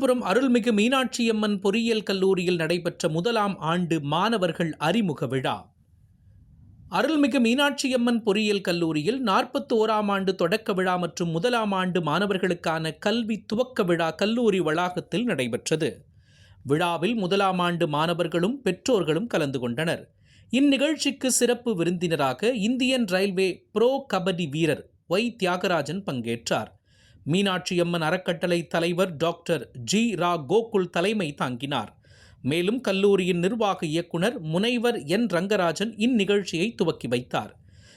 ராசிபுரம் அருள்மிகு மீனாட்சியம்மன் பொறியியல் கல்லூரியில் நடைபெற்ற முதலாம் ஆண்டு மாணவர்கள் அறிமுக விழா. அருள்மிகு மீனாட்சியம்மன் பொறியியல் கல்லூரியில் நாற்பத்தி ஓராம் ஆண்டு தொடக்க விழா மற்றும் முதலாம் ஆண்டு மாணவர்களுக்கான கல்வி துவக்க விழா கல்லூரி வளாகத்தில் நடைபெற்றது. விழாவில் முதலாம் ஆண்டு மாணவர்களும் பெற்றோர்களும் கலந்து கொண்டனர். இந்நிகழ்ச்சிக்கு சிறப்பு விருந்தினராக இந்தியன் ரயில்வே ப்ரோ கபடி வீரர் ஒய் தியாகராஜன் பங்கேற்றார். மீனாட்சியம்மன் அறக்கட்டளை தலைவர் டாக்டர் ஜி ரா கோகுல் தலைமை தாங்கினார். மேலும் கல்லூரியின் நிர்வாக இயக்குனர் முனைவர் என் ரங்கராஜன் இந்நிகழ்ச்சியை துவக்கி வைத்தார்.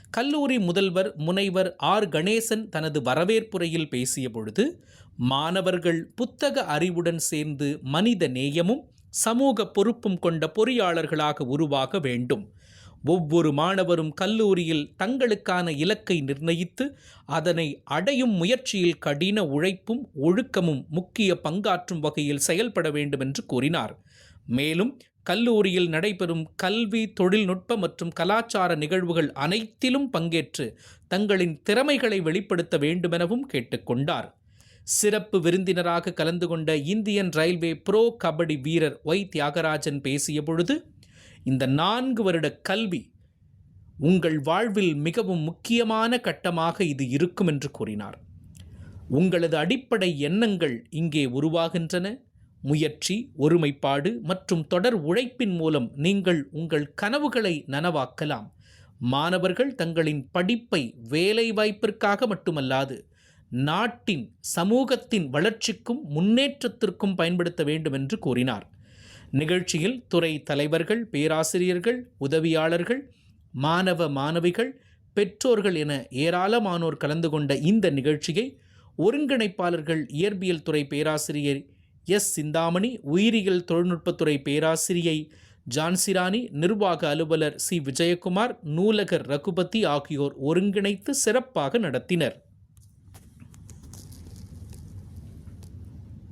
கல்லூரி முதல்வர் முனைவர் ஆர் கணேசன் தனது வரவேற்புரையில் பேசிய பொழுது மாணவர்கள் புத்தக அறிவுடன் சேர்ந்து மனித நேயமும் சமூக பொறுப்பும் கொண்ட பொறியாளர்களாக உருவாக வேண்டும். ஒவ்வொரு மாணவரும் கல்லூரியில் தங்களுக்கான இலக்கை நிர்ணயித்து அதனை அடையும் முயற்சியில் கடின உழைப்பும் ஒழுக்கமும் முக்கிய பங்காற்றும் வகையில் செயல்பட வேண்டும் என்று கூறினார். மேலும் கல்லூரியில் நடைபெறும் கல்வி தொழில்நுட்ப மற்றும் கலாச்சார நிகழ்வுகள் அனைத்திலும் பங்கேற்று தங்களின் திறமைகளை வெளிப்படுத்த வேண்டுமெனவும் கேட்டுக்கொண்டார் சிறப்பு விருந்தினராக கலந்து கொண்ட இந்தியன் ரயில்வே ப்ரோ கபடி வீரர் ஒய் தியாகராஜன் பேசிய பொழுது இந்த நான்கு வருட கல்வி உங்கள் வாழ்வில் மிகவும் முக்கியமான கட்டமாக இது இருக்கும் என்று கூறினார். உங்களது அடிப்படை எண்ணங்கள் இங்கே உருவாகின்றன. முயற்சி ஒருமைப்பாடு மற்றும் தொடர் உழைப்பின் மூலம் நீங்கள் உங்கள் கனவுகளை நனவாக்கலாம். மாணவர்கள் தங்களின் படிப்பை வேலை வாய்ப்பிற்காக மட்டுமல்லாது நாட்டின் சமூகத்தின் வளர்ச்சிக்கும் முன்னேற்றத்திற்கும் பயன்படுத்த வேண்டும் என்று கூறினார். நிகழ்ச்சியில் துறை தலைவர்கள் பேராசிரியர்கள் உதவியாளர்கள் மாணவ மாணவிகள் பெற்றோர்கள் என ஏராளமானோர் கலந்து கொண்ட இந்த நிகழ்ச்சியை ஒருங்கிணைப்பாளர்கள் இயற்பியல் துறை பேராசிரியர் எஸ். சிந்தாமணி உயிரியல் தொழில்நுட்பத்துறை பேராசிரியை ஜான்சிராணி நிர்வாக அலுவலர் சி. விஜயகுமார் நூலகர் ரகுபதி ஆகியோர் ஒருங்கிணைத்து சிறப்பாக நடத்தினர்.